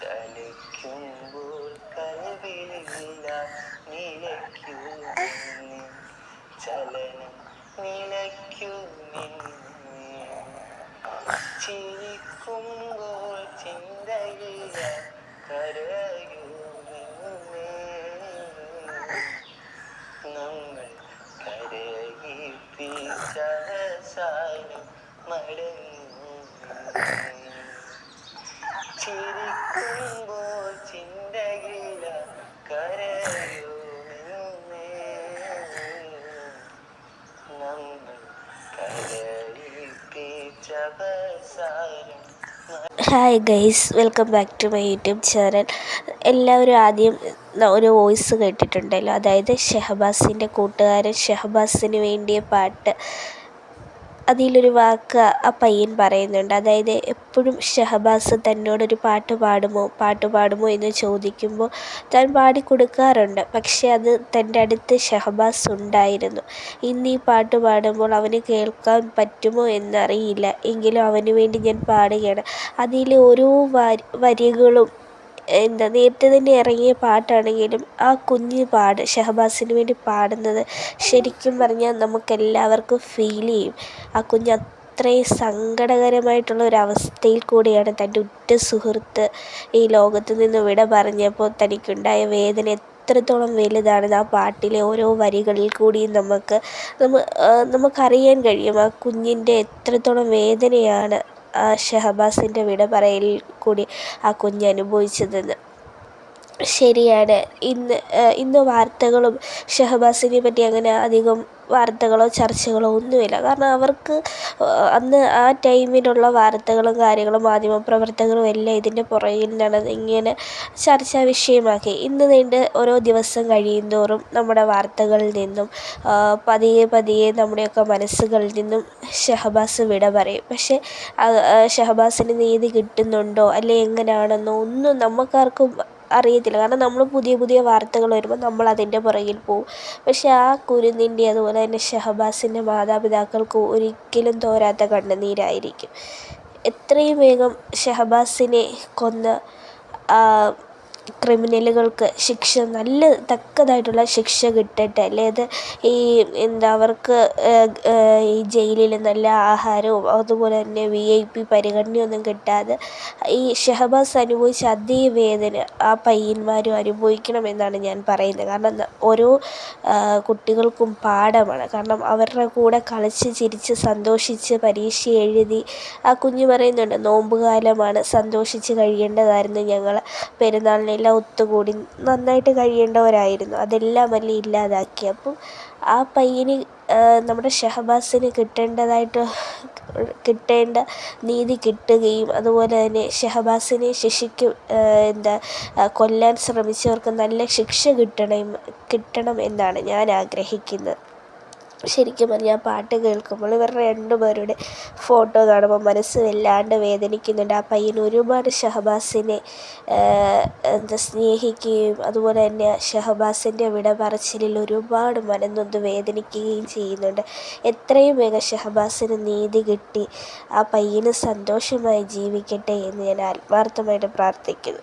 തലയ്ക്കുമ്പോൾ കൽവിലില്ല നിലയ്ക്കുമെന്ന് ചലനം നിലയ്ക്കുമെന്ന് ചിരിക്കുമ്പോൾ ചിന്തയില്ല കരയുമെന്ന് hi guys welcome back to my YouTube channel എല്ലാവരും ആദ്യം ഒരു വോയിസ് കേട്ടിട്ടുണ്ടല്ലോ. അതായത് ഷെഹബാസിന്റെ കൂട്ടുകാരൻ ഷെഹബാസിന് വേണ്ടിയ പാട്ട്. അതിലൊരു വാക്ക് ആ പയ്യൻ പറയുന്നുണ്ട്. അതായത് എപ്പോഴും ഷഹബാസ് തന്നോടൊരു പാട്ട് പാടുമോ പാട്ട് പാടുമോ എന്ന് ചോദിക്കുമ്പോൾ താൻ പാടിക്കൊടുക്കാറുണ്ട് പക്ഷേ അത് തന്റെ അടുത്ത് ഷഹബാസ് ഉണ്ടായിരുന്നു. ഇന്ന് ഈ പാട്ട് പാടുമ്പോൾ അവന് കേൾക്കാൻ പറ്റുമോ എന്നറിയില്ല. എങ്കിലും അവന് വേണ്ടി ഞാൻ പാടുകയാണ്. അതിലെ ഓരോ വരികളും എന്താ നേരത്തെ തന്നെ ഇറങ്ങിയ പാട്ടാണെങ്കിലും ആ കുഞ്ഞ് പാട് ഷഹബാസിന് വേണ്ടി പാടുന്നത് ശരിക്കും പറഞ്ഞാൽ നമുക്കെല്ലാവർക്കും ഫീൽ ചെയ്യും. ആ കുഞ്ഞ് അത്രയും സങ്കടകരമായിട്ടുള്ള ഒരു അവസ്ഥയിൽ കൂടിയാണ് തന്റെ ഉറ്റ സുഹൃത്ത് ഈ ലോകത്ത് നിന്ന് വിട പറഞ്ഞപ്പോൾ തനിക്കുണ്ടായ വേദന എത്രത്തോളം വലുതാണെന്ന് ആ പാട്ടിലെ ഓരോ വരികളിൽ കൂടിയും നമുക്ക് നമ്മ നമുക്കറിയാൻ കഴിയും. ആ കുഞ്ഞിന്റെ എത്രത്തോളം വേദനയാണ് ആ ഷഹബാസിന്റെ വിട പറയലിൽ കൂടി ആ കുഞ്ഞ് അനുഭവിച്ചതെന്ന് ശരിയാണ്. ഇന്ന് ഇന്ന് വാർത്തകളും ഷഹബാസിനെ പറ്റി അങ്ങനെ അധികം വാർത്തകളോ ചർച്ചകളോ ഒന്നുമില്ല. കാരണം അവർക്ക് അന്ന് ആ ടൈമിലുള്ള വാർത്തകളും കാര്യങ്ങളും മാധ്യമപ്രവർത്തകരും എല്ലാം ഇതിന്റെ പുറകിൽ നടന്ന് ഇങ്ങനെ ചർച്ചാ വിഷയമാക്കി. ഇന്ന് നീണ്ട് ഓരോ ദിവസം കഴിയുന്തോറും നമ്മുടെ വാർത്തകളിൽ നിന്നും പതിയെ പതിയെ നമ്മുടെയൊക്കെ മനസ്സുകളിൽ നിന്നും ഷഹബാസ് വിട പറയും. പക്ഷേ ഷഹബാസിന് നീതി കിട്ടുന്നുണ്ടോ? അല്ലെ എങ്ങനെയാണെന്നോ ഒന്നും നമുക്കാർക്കും അറിയത്തില്ല. കാരണം നമ്മൾ പുതിയ പുതിയ വാർത്തകൾ വരുമ്പോൾ നമ്മൾ അതിന്റെ പുറകിൽ പോവും. പക്ഷേ ആ കുരുന്നിന്റെ അതുപോലെ തന്നെ ഷഹബാസിന്റെ മാതാപിതാക്കൾക്ക് ഒരിക്കലും തോരാത്ത കണ്ണുനീരായിരിക്കും. എത്രയും വേഗം ഷഹബാസിനെ കൊന്ന ക്രിമിനലുകൾക്ക് ശിക്ഷ നല്ല തക്കതായിട്ടുള്ള ശിക്ഷ കിട്ടട്ടെ. അല്ലേത് ഈ എന്താ അവർക്ക് ഈ ജയിലിൽ നല്ല ആഹാരവും അതുപോലെ തന്നെ വി ഐ പി പരിഗണനയൊന്നും കിട്ടാതെ ഈ ഷഹബാസ് അനുഭവിച്ച അതേ വേദന ആ പയ്യന്മാരും അനുഭവിക്കണമെന്നാണ് ഞാൻ പറയുന്നത്. കാരണം ഓരോ കുട്ടികൾക്കും പാഠമാണ്. കാരണം അവരുടെ കൂടെ കളിച്ച് ചിരിച്ച് സന്തോഷിച്ച് പരീക്ഷ എഴുതി ആ കുഞ്ഞ് പറയുന്നുണ്ട് നോമ്പുകാലമാണ് സന്തോഷിച്ച് കഴിയേണ്ടതായിരുന്നു ഞങ്ങൾ പെരുന്നാളിന് എല്ലാം ഒത്തുകൂടി നന്നായിട്ട് കഴിയേണ്ടവരായിരുന്നു. അതെല്ലാം അല്ലെ ഇല്ലാതാക്കി. അപ്പം ആ പയ്യന് നമ്മുടെ ഷഹബാസിന് കിട്ടേണ്ടതായിട്ട് കിട്ടേണ്ട നീതി കിട്ടുകയും അതുപോലെ തന്നെ ഷഹബാസിനെ ശിക്ഷിക്ക് എന്താ കൊല്ലാൻ ശ്രമിച്ചവർക്ക് നല്ല ശിക്ഷ കിട്ടണം കിട്ടണം എന്നാണ് ഞാൻ ആഗ്രഹിക്കുന്നത്. ശരിക്കും പറഞ്ഞാൽ പാട്ട് കേൾക്കുമ്പോൾ ഇവരുടെ രണ്ടുപേരുടെ ഫോട്ടോ കാണുമ്പോൾ മനസ്സ് വല്ലാണ്ട് വേദനിക്കുന്നുണ്ട്. ആ പയ്യൻ ഒരുപാട് ഷഹബാസിനെ എന്താ സ്നേഹിക്കുകയും അതുപോലെ തന്നെ ഷഹബാസിന്റെ വിട പറച്ചിലിൽ ഒരുപാട് മനന്നൊന്ന് വേദനിക്കുകയും ചെയ്യുന്നുണ്ട്. എത്രയും വേഗം ഷഹബാസിന് നീതി കിട്ടി. ആ പയ്യന് സന്തോഷമായി ജീവിക്കട്ടെ എന്ന് ഞാൻ ആത്മാർത്ഥമായിട്ട് പ്രാർത്ഥിക്കുന്നു.